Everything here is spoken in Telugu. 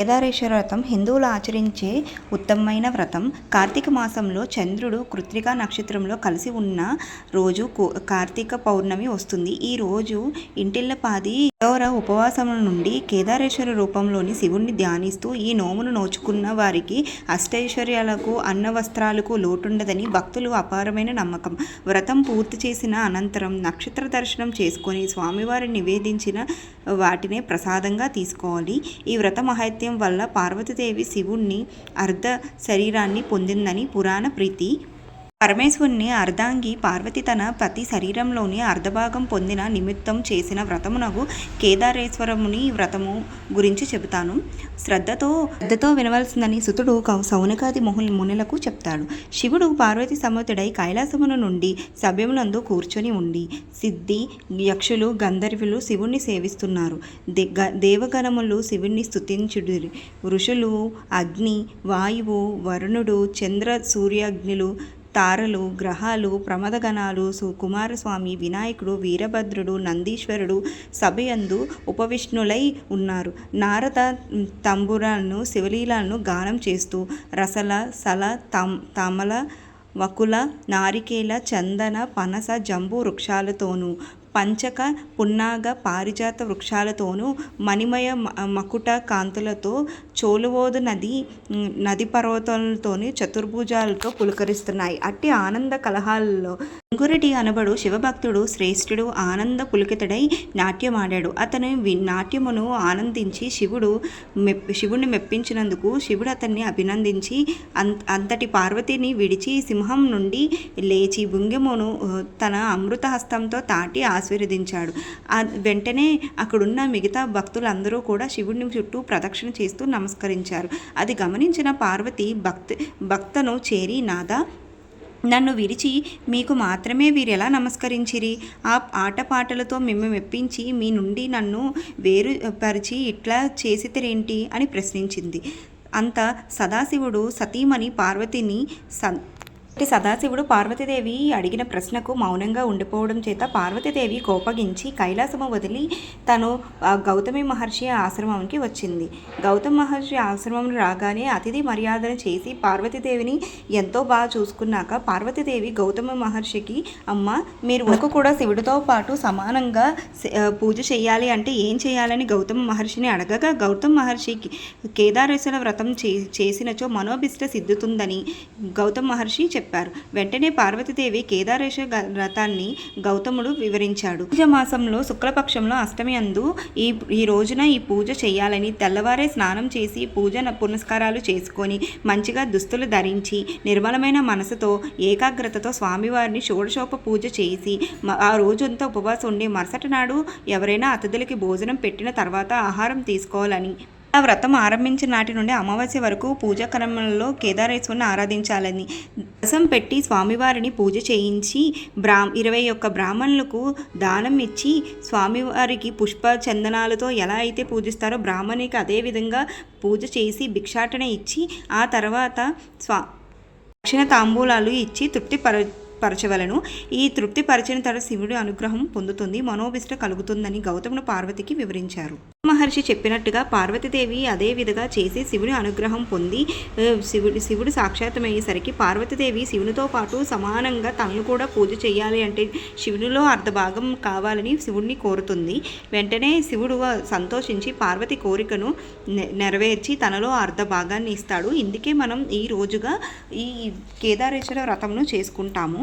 కేదారేశ్వర వ్రతం హిందువులు ఆచరించే ఉత్తమమైన వ్రతం. కార్తీక మాసంలో చంద్రుడు కృత్రికా నక్షత్రంలో కలిసి ఉన్న రోజు కార్తీక పౌర్ణమి వస్తుంది. ఈ రోజు ఇంటిల్లపాది కఠోర ఉపవాసముల నుండి కేదారేశ్వర రూపంలోని శివుణ్ణి ధ్యానిస్తూ ఈ నోమును నోచుకున్న వారికి అష్టైశ్వర్యాలకు అన్న వస్త్రాలకు లోటుండదని భక్తులు అపారమైన నమ్మకం. వ్రతం పూర్తి చేసిన అనంతరం నక్షత్ర దర్శనం చేసుకొని స్వామివారి నివేదించిన వాటినే ప్రసాదంగా తీసుకోవాలి. ఈ వ్రత మహత్యం వల్ల పార్వతీదేవి శివుణ్ణి అర్ధ శరీరాన్ని పొందిందని పురాణ ప్రీతి. పరమేశ్వరుని అర్ధాంగి పార్వతి తన పతి శరీరంలోని అర్ధభాగం పొందిన నిమిత్తం చేసిన వ్రతమునకు కేదారేశ్వరముని వ్రతము గురించి చెబుతాను. శ్రద్ధతో శ్రద్ధతో వినవలసిందని సుతుడు సౌనకాది మొహు మునులకు చెప్తాడు. శివుడు పార్వతి సమతుడై కైలాసమును నుండి సభ్యమునందు కూర్చొని ఉండి సిద్ధి యక్షులు గంధర్వులు శివుణ్ణి సేవిస్తున్నారు. దే గ- దేవగణములు శివుణ్ణి స్థుతించుడు ఋషులు అగ్ని వాయువు వరుణుడు చంద్ర సూర్యాగ్నులు తారలు గ్రహాలు ప్రమదగణాలు కుమారస్వామి వినాయకుడు వీరభద్రుడు నందీశ్వరుడు సభయందు ఉపవిష్ణులై ఉన్నారు. నారద తంబురాలను శివలీలను గానం చేస్తూ రసల సల తమ్ తమల వకుల నారికేల చందన పనస జంబు వృక్షాలతోనూ పంచక పున్నాగ పారిజాత వృక్షాలతోనూ మణిమయ మ- మకుట కాంతులతో చోలువోదు నది నది పర్వతాలతోని చతుర్భుజాలతో పులకరిస్తున్నాయి. అట్టి ఆనంద కలహాలలో అంకురెడ్డి అనబడు శివభక్తుడు శ్రేష్ఠుడు ఆనంద పులకితుడై నాట్యమాడాడు. అతను నాట్యమును ఆనందించి శివుడు మెప్ శివుణ్ణి మెప్పించినందుకు శివుడు అతన్ని అభినందించి అంత అంతటి పార్వతిని విడిచి సింహం నుండి లేచి భుంగమును తన అమృత హస్తంతో తాటి ఆశీర్వదించాడు. వెంటనే అక్కడున్న మిగతా భక్తులందరూ కూడా శివుడిని చుట్టూ ప్రదక్షిణ చేస్తూ నమస్కరించారు. అది గమనించిన పార్వతి భక్తి భక్తను చేరి నాదా నన్ను విరిచి మీకు మాత్రమే వీరెలా నమస్కరించిరి? ఆ ఆటపాటలతో మిమ్మ మెప్పించి మీ నుండి నన్ను వేరు పరిచి ఇట్లా చేసితరేంటి? అని ప్రశ్నించింది. అంత సదాశివుడు సతీమణి పార్వతిని స సదాశివుడు పార్వతీదేవి అడిగిన ప్రశ్నకు మౌనంగా ఉండిపోవడం చేత పార్వతీదేవి కోపగించి కైలాసము వదిలి తను గౌతమి మహర్షి ఆశ్రమంకి వచ్చింది. గౌతమ మహర్షి ఆశ్రమం రాగానే అతిథి మర్యాదను చేసి పార్వతీదేవిని ఎంతో బాగా చూసుకున్నాక పార్వతీదేవి గౌతమ మహర్షికి అమ్మ మీరు వరకు కూడా శివుడితో పాటు సమానంగా పూజ చేయాలి అంటే ఏం చేయాలని గౌతమ మహర్షిని అడగగా గౌతమ మహర్షికి కేదారేశ్వర వ్రతం చే చేసినచో మనోభిష్ట సిద్ధుతుందని గౌతమ మహర్షి చెప్పారు. వెంటనే పార్వతీదేవి కేదారేశ్వర వ్రతాన్ని గౌతముడు వివరించాడు. పూజ మాసంలో శుక్లపక్షంలో అష్టమి అందు ఈ ఈ రోజున ఈ పూజ చేయాలని తెల్లవారే స్నానం చేసి పూజ పునస్కారాలు చేసుకొని మంచిగా దుస్తులు ధరించి నిర్మలమైన మనసుతో ఏకాగ్రతతో స్వామివారిని షోడశోప పూజ చేసి ఆ రోజంతా ఉపవాసం ఉండి మరుసటి నాడు ఎవరైనా అతిథులకి భోజనం పెట్టిన తర్వాత ఆహారం తీసుకోవాలని ఆ వ్రతం ఆరంభించిన నాటి నుండి అమావాస్య వరకు పూజా క్రమంలో కేదారేశ్వరుని ఆరాధించాలని రసం పెట్టి స్వామివారిని పూజ చేయించి బ్రా ఇరవై ఒక్క బ్రాహ్మణులకు దానం ఇచ్చి స్వామివారికి పుష్ప చందనాలతో ఎలా అయితే పూజిస్తారో బ్రాహ్మణికి అదే విధంగా పూజ చేసి భిక్షాటన ఇచ్చి ఆ తర్వాత స్వా దక్షిణ తాంబూలాలు ఇచ్చి తృప్తిపర పరచవలను. ఈ తృప్తి పరిచిన తర్వాత శివుడి అనుగ్రహం పొందుతుంది మనోభిష్ట కలుగుతుందని గౌతముడు పార్వతికి వివరించారు. మహర్షి చెప్పినట్టుగా పార్వతీదేవి అదే విధంగా చేసి శివుని అనుగ్రహం పొంది శివుడు శివుడు సాక్షాత్మయ్యేసరికి పార్వతీదేవి శివునితో పాటు సమానంగా తనను కూడా పూజ చేయాలి అంటే శివునిలో అర్ధభాగం కావాలని శివుడిని కోరుతుంది. వెంటనే శివుడు సంతోషించి పార్వతి కోరికను నెరవేర్చి తనలో అర్ధ భాగాన్ని ఇస్తాడు. ఇందుకే మనం ఈ రోజుగా ఈ కేదారేశ్వర వ్రతంను చేసుకుంటాము.